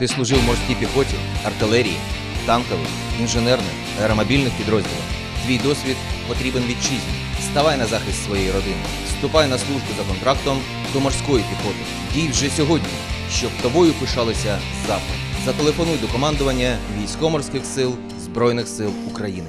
Ти служив морській піхоті, артилерії, танкових, інженерних, аеромобільних підрозділах. Твій досвід потрібен вітчизні. Ставай на захист своєї родини. Вступай на службу за контрактом до морської піхоти. Дій вже сьогодні, щоб тобою пишалися завтра. Зателефонуй до командування військово-морських сил Збройних сил України.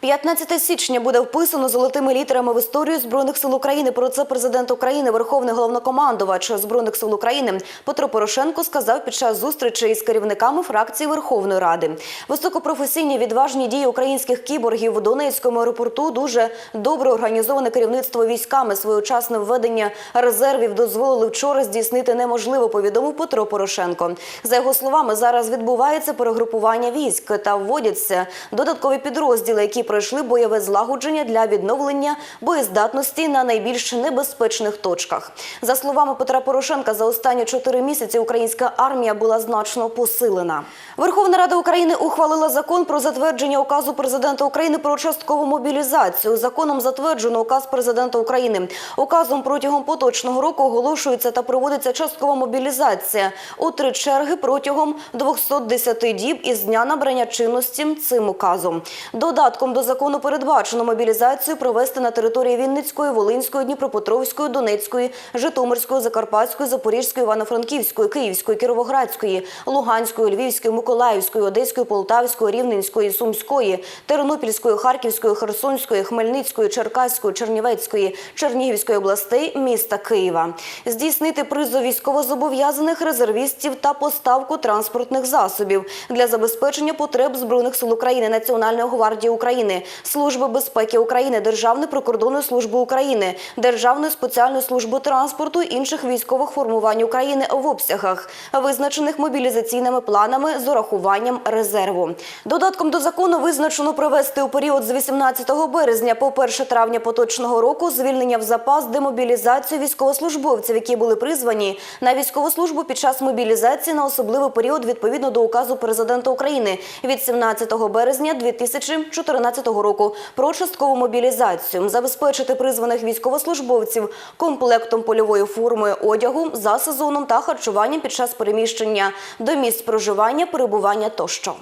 15 січня буде вписано золотими літерами в історію збройних сил України. Про це президент України, верховний головнокомандувач збройних сил України Петро Порошенко сказав під час зустрічі із керівниками фракції Верховної Ради. Високопрофесійні відважні дії українських кіборгів в Донецькому аеропорту дуже добре організоване керівництво військами. Своєчасне введення резервів дозволили вчора здійснити неможливо. Повідомив Петро Порошенко. За його словами, зараз відбувається перегрупування військ та вводяться додаткові підрозділи, які пройшли бойове злагодження для відновлення боєздатності на найбільш небезпечних точках. За словами Петра Порошенка, за останні чотири місяці українська армія була значно посилена. Верховна Рада України ухвалила закон про затвердження указу президента України про часткову мобілізацію. Законом затверджено указ президента України. Указом протягом поточного року оголошується та проводиться часткова мобілізація у три черги протягом 210 діб із дня набрання чинності цим указом. Додатком до закону передбачено мобілізацію провести на території Вінницької, Волинської, Дніпропетровської, Донецької, Житомирської, Закарпатської, Запорізької, Івано-Франківської, Київської, Кіровоградської, Луганської, Львівської, Миколаївської, Одеської, Полтавської, Рівненської, Сумської, Тернопільської, Харківської, Херсонської, Хмельницької, Черкаської, Чернівецької, Чернігівської областей, міста Києва. Здійснити призов військовозобов'язаних резервістів та поставку транспортних засобів для забезпечення потреб Збройних сил України, Національної гвардії України, Служби безпеки України, Державної прикордонної служби України, Державної спеціальної служби транспорту інших військових формувань України в обсягах, визначених мобілізаційними планами з урахуванням резерву. Додатком до закону визначено провести у період з 18 березня по 1 травня поточного року звільнення в запас демобілізацію військовослужбовців, які були призвані на військову службу під час мобілізації на особливий період відповідно до указу президента України від 17 березня 2014 року про часткову мобілізацію, забезпечити призваних військовослужбовців комплектом польової форми одягу за сезоном та харчуванням під час переміщення до місць проживання, перебування тощо.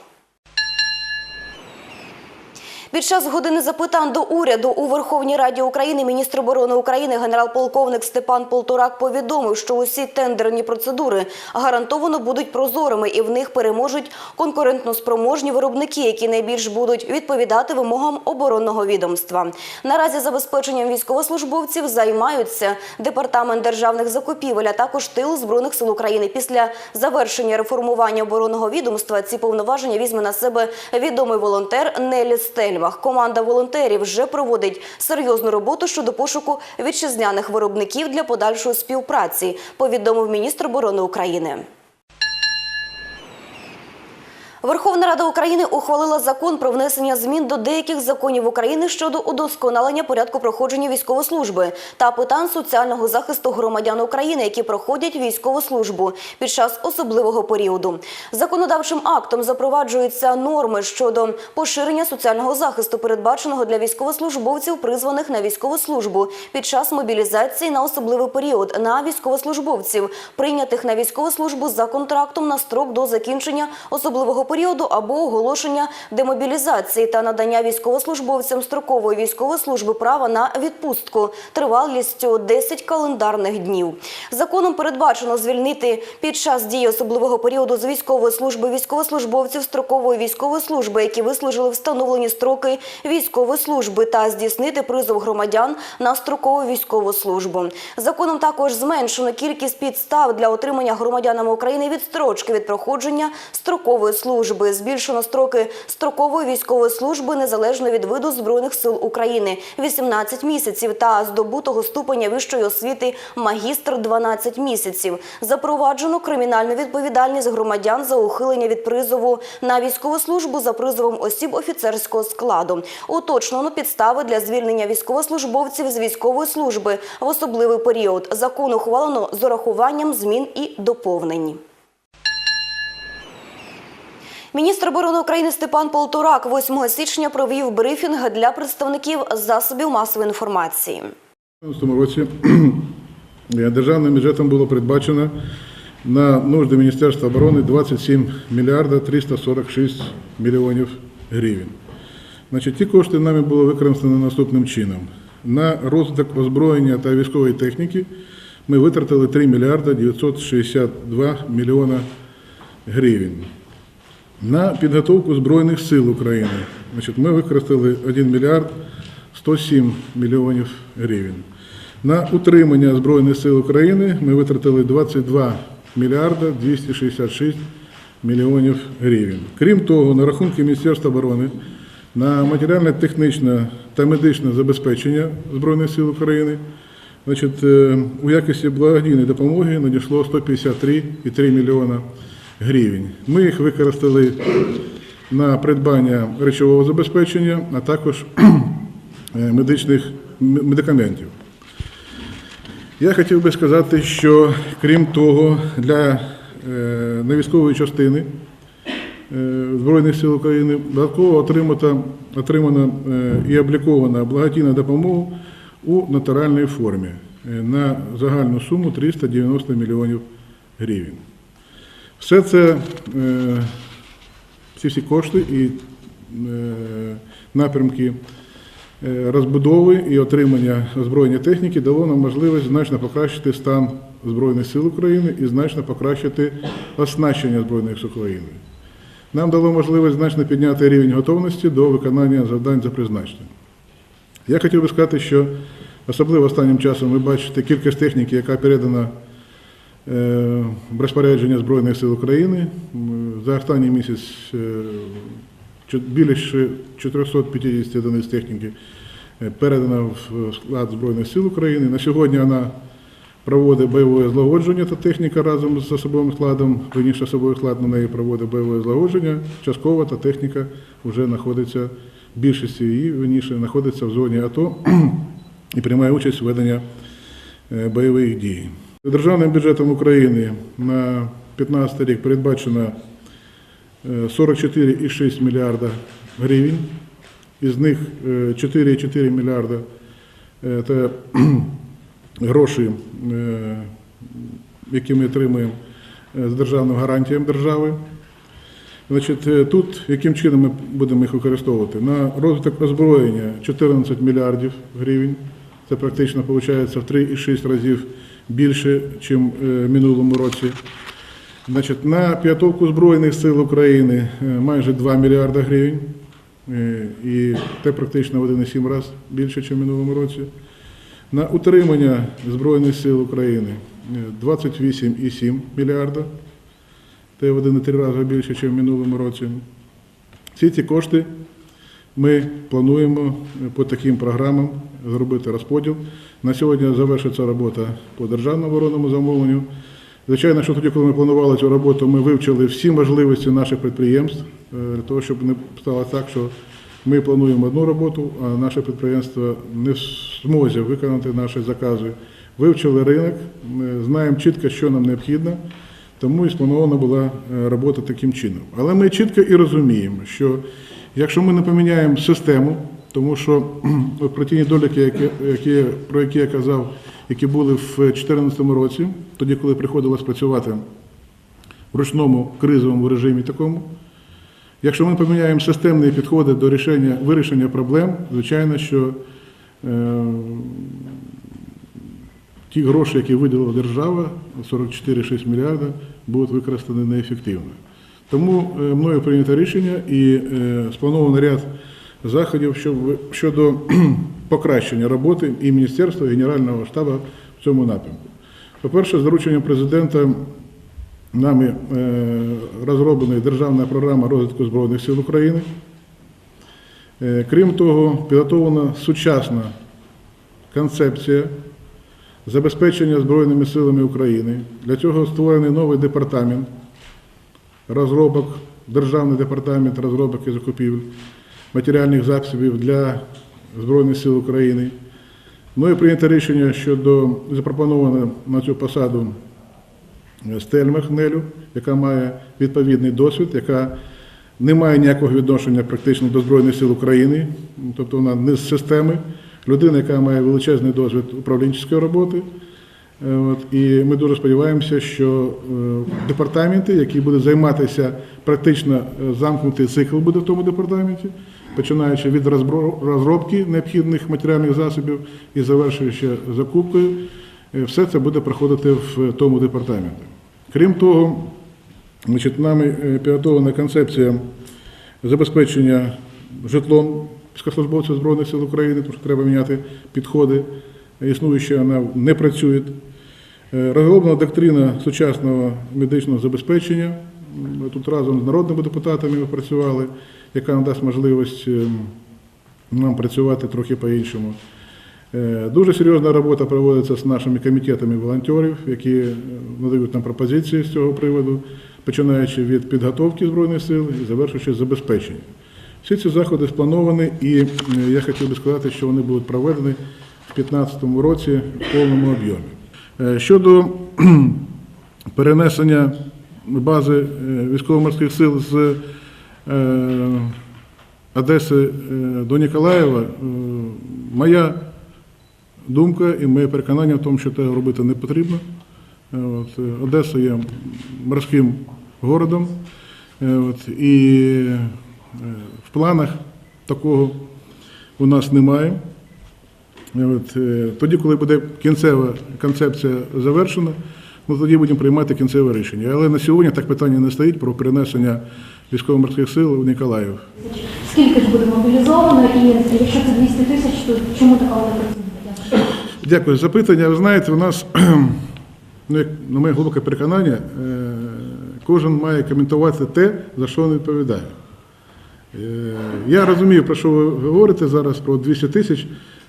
Під час години запитань до уряду у Верховній Раді України міністр оборони України генерал-полковник Степан Полторак повідомив, що усі тендерні процедури гарантовано будуть прозорими і в них переможуть конкурентноспроможні виробники, які найбільш будуть відповідати вимогам оборонного відомства. Наразі забезпеченням військовослужбовців займаються департамент державних закупівель, а також тил збройних сил України. Після завершення реформування оборонного відомства ці повноваження візьме на себе відомий волонтер Нелі Стельмах. Команда волонтерів вже проводить серйозну роботу щодо пошуку вітчизняних виробників для подальшої співпраці. Повідомив міністр оборони України. Верховна Рада України ухвалила закон про внесення змін до деяких законів України щодо удосконалення порядку проходження військової служби та питань соціального захисту громадян України, які проходять військову службу під час особливого періоду. Законодавчим актом запроваджуються норми щодо поширення соціального захисту, передбаченого для військовослужбовців, призваних на військову службу під час мобілізації на особливий період, на військовослужбовців, прийнятих на військову службу за контрактом на строк до закінчення особливого періоду або оголошення демобілізації та надання військовослужбовцям строкової військової служби права на відпустку тривалістю 10 календарних днів. Законом передбачено звільнити під час дії особливого періоду з військової служби військовослужбовців строкової військової служби, які вислужили встановлені строки військової служби, та здійснити призов громадян на строкову військову службу. Законом також зменшено кількість підстав для отримання громадянами України відстрочки від проходження строкової служби. Служби. Збільшено строки строкової військової служби незалежно від виду збройних сил України 18 місяців та здобутого ступеня вищої освіти магістр 12 місяців. Запроваджено кримінальну відповідальність громадян за ухилення від призову на військову службу за призовом осіб офіцерського складу. Уточнено підстави для звільнення військовослужбовців з військової служби в особливий період. Закон ухвалено з урахуванням змін і доповнень. Міністр оборони України Степан Полторак 8 січня провів брифінг для представників засобів масової інформації. У цьому році державним бюджетом було передбачено на нужди Міністерства оборони 27 мільярда 346 мільйонів гривень. Значить, ті кошти нами було використано наступним чином. На розвиток озброєння та військової техніки ми витратили 3 мільярда 962 мільйона гривень. На підготовку Збройних сил України значить, ми використали 1 мільярд 107 мільйонів гривень. На утримання Збройних сил України ми витратили 22 мільярда 266 мільйонів гривень. Крім того, на рахунки Міністерства оборони на матеріально-технічне та медичне забезпечення Збройних сил України значить, е, у якості благодійної допомоги надійшло 153,3 мільйона гривень. Ми їх використали на придбання речового забезпечення, а також е, медичних медикаментів. Я хотів би сказати, що крім того, для е, невійськової частини е, Збройних сил України додатково отримано, отримано і облікована благодійна допомога у натуральній формі на загальну суму 390 мільйонів гривень. Все це, е, ці всі кошти і е, напрямки е, розбудови і отримання озброєння техніки дало нам можливість значно покращити стан Збройних сил України і значно покращити оснащення Збройних сил України. Нам дало можливість значно підняти рівень готовності до виконання завдань за призначенням. Я хотів би сказати, що особливо останнім часом ви бачите кількість техніки, яка передана е, розпорядження Збройних сил України. За останній місяць е, більше 450 одиниць техніки е, передано в склад Збройних сил України. На сьогодні вона проводить бойове злагодження та техніка разом з особовим складом, верніше особовий склад на неї проводить бойове злагодження. Частково та техніка вже знаходиться, більшість її верніше, знаходиться в зоні АТО і приймає участь у веденні е, бойових дій. Державним бюджетом України на 2015 рік передбачено е, 44,6 мільярда гривень, із них е, 4,4 мільярда е, це гроші, е, які ми отримуємо е, з державним гарантіям держави. Значить, е, тут яким чином ми будемо їх використовувати? На розвиток озброєння 14 мільярдів гривень. Це практично виходить в 3,6 разів більше, ніж в минулому році. Значить, на підготовку Збройних сил України е, майже 2 мільярда гривень. Е, І це практично в 1,7 раз більше, ніж в минулому році. На утримання Збройних сил України е, 28,7 мільярда. Це в 1,3 рази більше, ніж в минулому році. Всі ці кошти ми плануємо е, по таким програмам зробити розподіл. На сьогодні завершиться робота по державному оборонному замовленню. Звичайно, що тоді, коли ми планували цю роботу, ми вивчили всі можливості наших підприємств е, для того, щоб не стало так, що ми плануємо одну роботу, а наше підприємство не в змозі виконати наші закази. Вивчили ринок, е, знаємо чітко, що нам необхідно, тому і спланована була е, робота таким чином. Але ми чітко і розуміємо, що якщо ми не поміняємо систему, тому що про ті недоліки, які, які, про які я казав, які були в 2014 році, тоді, коли приходилось працювати в ручному кризовому режимі такому, якщо ми поміняємо системні підходи до рішення, вирішення проблем, звичайно, що е, ті гроші, які виділила держава, 44,6 мільярда, будуть використані неефективно. Тому е, мною прийнято рішення і е, сплановано ряд заходів щодо покращення роботи і Міністерства, і Генерального штабу в цьому напрямку. По-перше, з дорученням президента нами е, розроблена державна програма розвитку Збройних сил України. Е, Крім того, підготовлена сучасна концепція забезпечення Збройними силами України. Для цього створений новий департамент розробок, Державний департамент розробок і закупівель матеріальних засобів для Збройних сил України. Ну і прийнято рішення щодо запропоновано на цю посаду Стельмах Нелю, яка має відповідний досвід, яка не має ніякого відношення практично до Збройних сил України, тобто вона не з системи, людина, яка має величезний досвід управлінської роботи. Е, От, і ми дуже сподіваємося, що е, департаменти, які будуть займатися практично е, замкнутий цикл буде в тому департаменті, починаючи від розробки необхідних матеріальних засобів і завершуючи закупкою, е, все це буде проходити в тому департаменті. Крім того, значить, нами е, підготовлена концепція забезпечення житлом військовослужбовців Збройних сил України, тому що треба міняти підходи. Існуюча вона не працює. Е, Розроблена доктрина сучасного медичного забезпечення. Ми тут разом з народними депутатами ми працювали, яка нам дасть можливість е, нам працювати трохи по-іншому. Е, Дуже серйозна робота проводиться з нашими комітетами волонтерів, які е, надають нам пропозиції з цього приводу, починаючи від підготовки Збройних сил і завершуючи забезпечення. Всі ці заходи сплановані, і я хотів би сказати, що вони будуть проведені в 2015 році в повному об'ємі. Щодо перенесення бази е, військово-морських сил з е, Одеси е, до Ніколаєва, моя думка і моє переконання в тому, що це робити не потрібно. От, Одеса є морським городом, і в планах такого у нас немає. Тоді, коли буде кінцева концепція завершена, ну, тоді будемо приймати кінцеве рішення. Але на сьогодні так питання не стоїть про перенесення військово-морських сил у Ніколаїв. Скільки ж буде мобілізовано, і якщо це 200 тисяч, то чому не працює? Дякую. За запитання. Ви знаєте, у нас, ну, як на моє глибоке переконання, е, кожен має коментувати те, за що він відповідає. Е, Я розумію, про що ви говорите зараз, про 200 тисяч.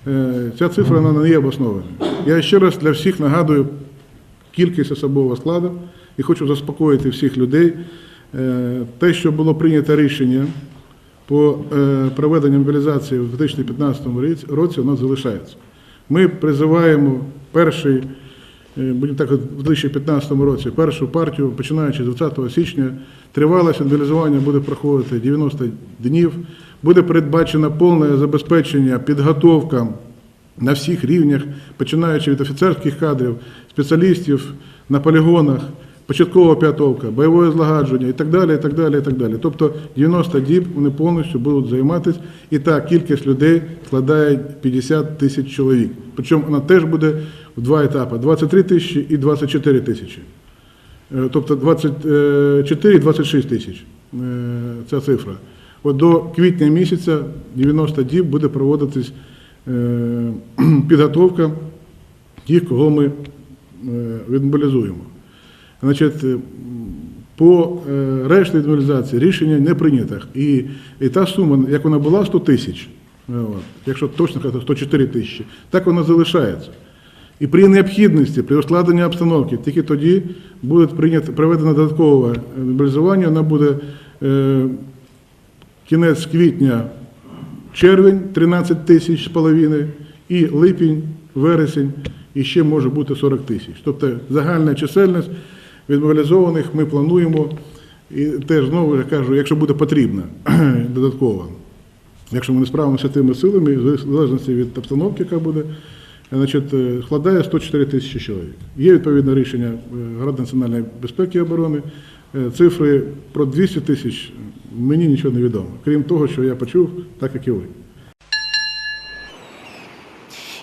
Е, Ця цифра вона не є обоснованою. Я ще раз для всіх нагадую кількість особового складу і хочу заспокоїти всіх людей. Е, Те, що було прийнято рішення по е, проведенню мобілізації у 2015 році, році, воно залишається. Ми призиваємо перший, е, будемо так, у 2015 році, першу партію, починаючи з 20 січня, тривалість мобілізування буде проходити 90 днів, буде передбачено повне забезпечення, підготовка на всіх рівнях, починаючи від офіцерських кадрів, спеціалістів на полігонах, початкова підготовка, бойове злагодження і так далі. і так далі, і так далі. Тобто 90 діб вони повністю будуть займатися, і та кількість людей складає 50 тисяч чоловік. Причому вона теж буде в два етапи: 23 тисячі і 24 тисячі. Е, Тобто 24-26 тисяч е, ця цифра. От до квітня місяця 90 діб буде проводитись е, підготовка тих, кого ми е, відмобілізуємо. Значить, е, по е, решті мобілізації рішення не прийнято. І, і та сума, як вона була 100 тисяч, е, якщо точно казати 104 тисячі, так вона залишається. І при необхідності, при ускладненні обстановки, тільки тоді буде прийнято, проведено додаткове мобілізування, вона буде е, кінець квітня, червень 13 тисяч з половиною, і липень, вересень, і ще може бути 40 тисяч. Тобто загальна чисельність відмобілізованих ми плануємо, і теж знову я кажу, якщо буде потрібно додатково. Якщо ми не справимося тими силами, в залежності від обстановки, яка буде, значить, е, складає 104 тисячі чоловік. Є відповідне рішення е, Ради національної безпеки і оборони. Е, Цифри про 200 тисяч мені нічого не відомо. Крім того, що я почув, так як і ви.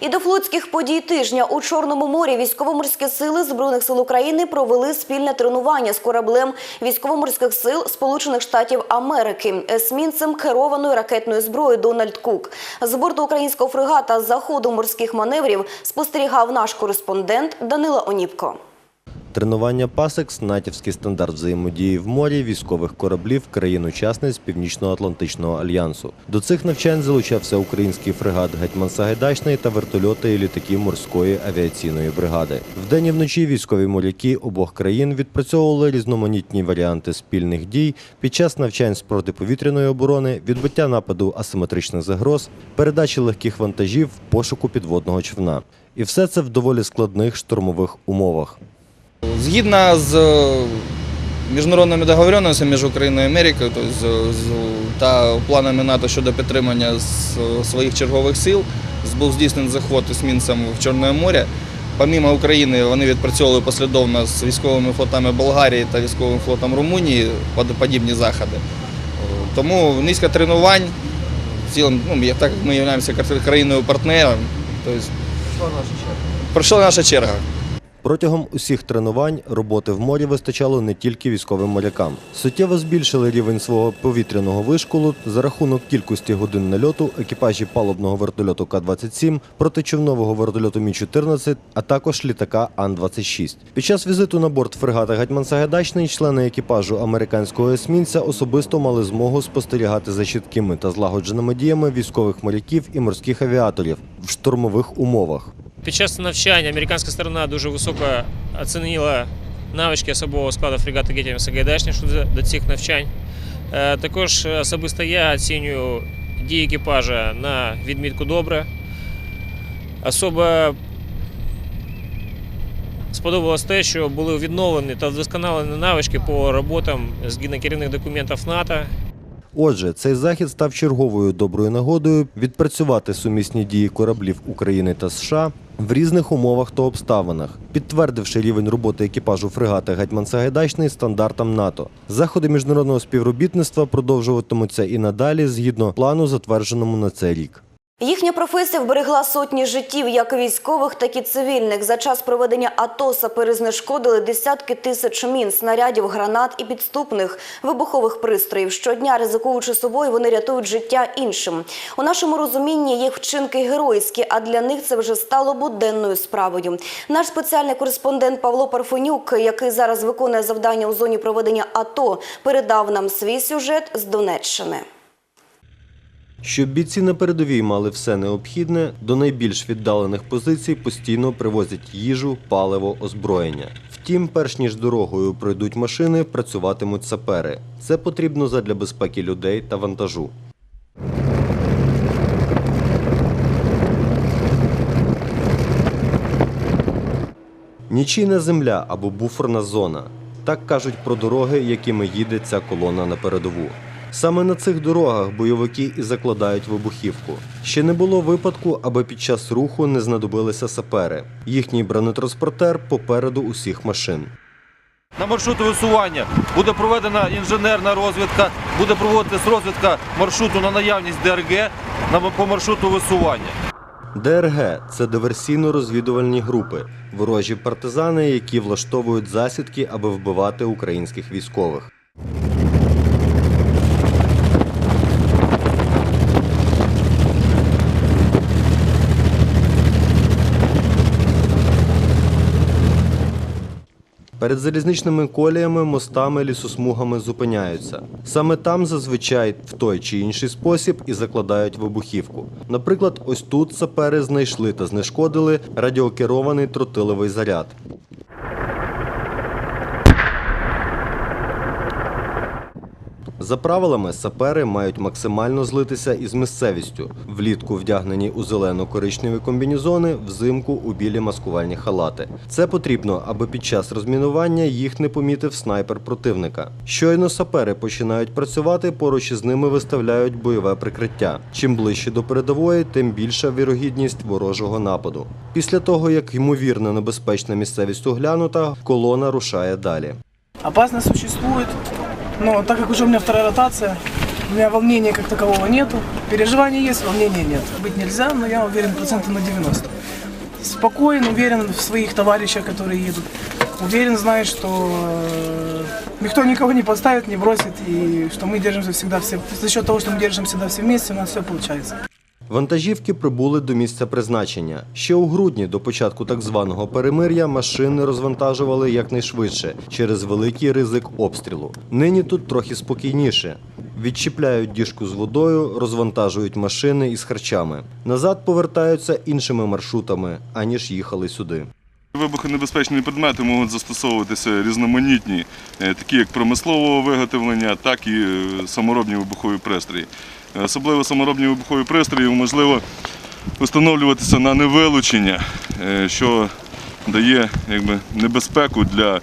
І до флотських подій тижня у Чорному морі військово-морські сили Збройних сил України провели спільне тренування з кораблем військово-морських сил Сполучених Штатів Америки есмінцем керованої ракетної зброї Дональд Кук. З борту українського фрегата з заходу морських маневрів спостерігав наш кореспондент Данила Оніпко. Тренування Пасекс натівський стандарт взаємодії в морі військових кораблів країн-учасниць Північно-Атлантичного альянсу. До цих навчань залучався український фрегат Гетьман Сагайдачний та вертольоти і літаки морської авіаційної бригади. Вдень і вночі військові моряки обох країн відпрацьовували різноманітні варіанти спільних дій під час навчань з протиповітряної оборони, відбиття нападу асиметричних загроз, передачі легких вантажів, пошуку підводного човна. І все це в доволі складних штурмових умовах. Згідно з е, міжнародними договоренностями між Україною і Америкою, тобто та планами НАТО щодо підтримання своїх чергових сил, був здійснений заход есмінцем в Чорне море. Помімо України вони відпрацьовували послідовно з військовими флотами Болгарії та військовим флотом Румунії под- подібні заходи. Тому низка тренувань, в цілому, ну, так як ми являємося країною партнером, тобто пройшла наша черга. Протягом усіх тренувань роботи в морі вистачало не тільки військовим морякам. Суттєво збільшили рівень свого повітряного вишколу за рахунок кількості годин нальоту екіпажі палубного вертольоту К-27, протичовнового вертольоту Мі-14, а також літака Ан-26. Під час візиту на борт фрегата Гетьман Сагайдачний члени екіпажу американського есмінця особисто мали змогу спостерігати за чіткими та злагодженими діями військових моряків і морських авіаторів в штурмових умовах. Під час навчання американська сторона дуже високо оцінила навички особового складу фрегата Гетіна Сагайдачний щодо до цих навчань. Е, Також особисто я оцінюю дії екіпажа на відмітку добре. Особо сподобалось те, що були відновлені та вдосконалені навички по роботам згідно керівних документів НАТО. Отже, цей захід став черговою доброю нагодою відпрацювати сумісні дії кораблів України та США в різних умовах та обставинах, підтвердивши рівень роботи екіпажу фрегата Гетьман Сагайдачний стандартам НАТО. Заходи міжнародного співробітництва продовжуватимуться і надалі згідно плану, затвердженому на цей рік. Їхня професія вберегла сотні життів, як військових, так і цивільних. За час проведення АТО сапери знешкодили десятки тисяч мін, снарядів, гранат і підступних вибухових пристроїв. Щодня, ризикуючи собою, вони рятують життя іншим. У нашому розумінні їх вчинки геройські, а для них це вже стало буденною справою. Наш спеціальний кореспондент Павло Парфенюк, який зараз виконує завдання у зоні проведення АТО, передав нам свій сюжет з Донеччини. Щоб бійці на передовій мали все необхідне, до найбільш віддалених позицій постійно привозять їжу, паливо, озброєння. Втім, перш ніж дорогою пройдуть машини, працюватимуть сапери. Це потрібно задля безпеки людей та вантажу. Нічийна земля або буферна зона. Так кажуть про дороги, якими їде ця колона на передову. Саме на цих дорогах бойовики і закладають вибухівку. Ще не було випадку, аби під час руху не знадобилися сапери. Їхній бронетранспортер попереду усіх машин. На маршруту висування буде проведена інженерна розвідка, буде проводитись розвідка маршруту на наявність ДРГ на- по маршруту висування. ДРГ це диверсійно-розвідувальні групи, ворожі партизани, які влаштовують засідки, аби вбивати українських військових. Перед залізничними коліями, мостами, лісосмугами зупиняються. Саме там зазвичай в той чи інший спосіб і закладають вибухівку. Наприклад, ось тут сапери знайшли та знешкодили радіокерований тротиловий заряд. За правилами, сапери мають максимально злитися із місцевістю. Влітку вдягнені у зелено-коричневі комбінізони, взимку у білі маскувальні халати. Це потрібно, аби під час розмінування їх не помітив снайпер противника. Щойно сапери починають працювати, поруч із ними виставляють бойове прикриття. Чим ближче до передової, тим більша вірогідність ворожого нападу. Після того, як ймовірно небезпечна місцевість оглянута, колона рушає далі. Опасность существует, но так как уже у меня вторая ротация, у меня волнения как такового нету. Переживаний есть, волнения нет. Быть нельзя, но я уверен процентов на 90. Спокоен, уверен в своих товарищах, которые едут. Уверен, знаю, что э, никто никого не подставит, не бросит, и что мы держимся всегда все. За счет того, что мы держимся всегда все вместе, у нас все получается. Вантажівки прибули до місця призначення. Ще у грудні до початку так званого перемир'я машини розвантажували якнайшвидше через великий ризик обстрілу. Нині тут трохи спокійніше. Відчіпляють діжку з водою, розвантажують машини із харчами. Назад повертаються іншими маршрутами, аніж їхали сюди. Вибухонебезпечні предмети можуть застосовуватися різноманітні, е, такі як промислового виготовлення, так і е, саморобні вибухові пристрої. Е, Особливо саморобні вибухові пристрої можливо встановлюватися на невилучення, що дає якби, небезпеку для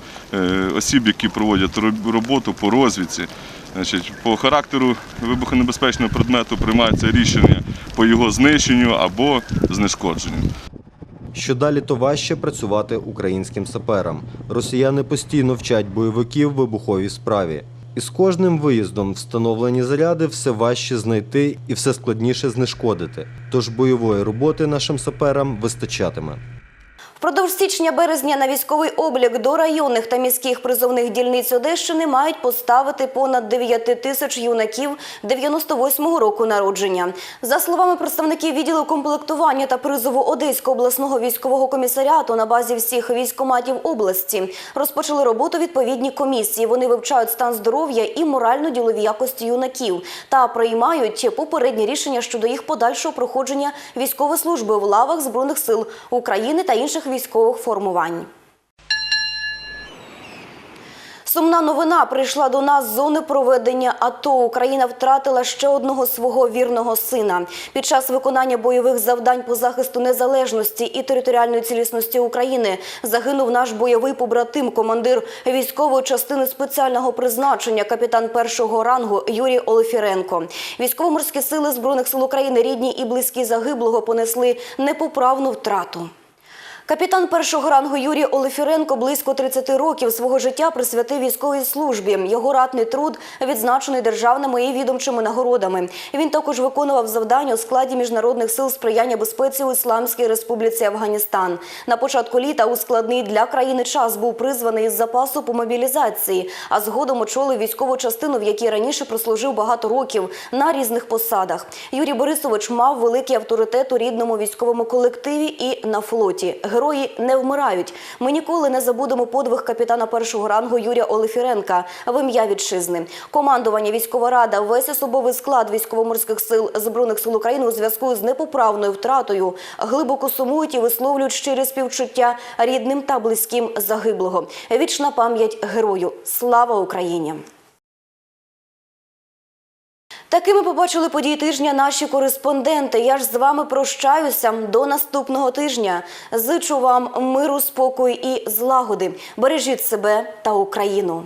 осіб, які проводять роботу по розвідці. Значить, по характеру вибухонебезпечного предмету приймається рішення по його знищенню або знешкодженню. Що далі, то важче працювати українським саперам. Росіяни постійно вчать бойовиків в вибуховій справі. І з кожним виїздом встановлені заряди все важче знайти і все складніше знешкодити. Тож бойової роботи нашим саперам вистачатиме. Впродовж січня-березня на військовий облік до районних та міських призовних дільниць Одещини мають поставити понад 9 тисяч юнаків 98-го року народження. За словами представників відділу комплектування та призову Одеського обласного військового комісаріату на базі всіх військоматів області розпочали роботу відповідні комісії. Вони вивчають стан здоров'я і морально-ділові якості юнаків та приймають попередні рішення щодо їх подальшого проходження військової служби в лавах збройних сил України та інших військових формувань. Сумна новина прийшла до нас з зони проведення АТО. Україна втратила ще одного свого вірного сина. Під час виконання бойових завдань по захисту незалежності і територіальної цілісності України загинув наш бойовий побратим, командир військової частини спеціального призначення, капітан першого рангу Юрій Олефіренко. Військово-морські сили збройних сил України, рідні і близькі загиблого, понесли непоправну втрату. Капітан першого рангу Юрій Олефіренко близько 30 років свого життя присвятив військовій службі. Його ратний труд відзначений державними і відомчими нагородами. Він також виконував завдання у складі міжнародних сил сприяння безпеці у Ісламській Республіці Афганістан. На початку літа у складний для країни час був призваний із запасу по мобілізації, а згодом очолив військову частину, в якій раніше прослужив багато років на різних посадах. Юрій Борисович мав великий авторитет у рідному військовому колективі і на флоті. Герої не вмирають. Ми ніколи не забудемо подвиг капітана першого рангу Юрія Олефіренка в ім'я вітчизни. Командування військова рада, весь особовий склад військово-морських сил збройних сил України у зв'язку з непоправною втратою глибоко сумують і висловлюють щирі співчуття рідним та близьким загиблого. Вічна пам'ять герою. Слава Україні! Такими побачили події тижня наші кореспонденти. Я ж з вами прощаюся до наступного тижня. Зичу вам миру, спокою і злагоди. Бережіть себе та Україну.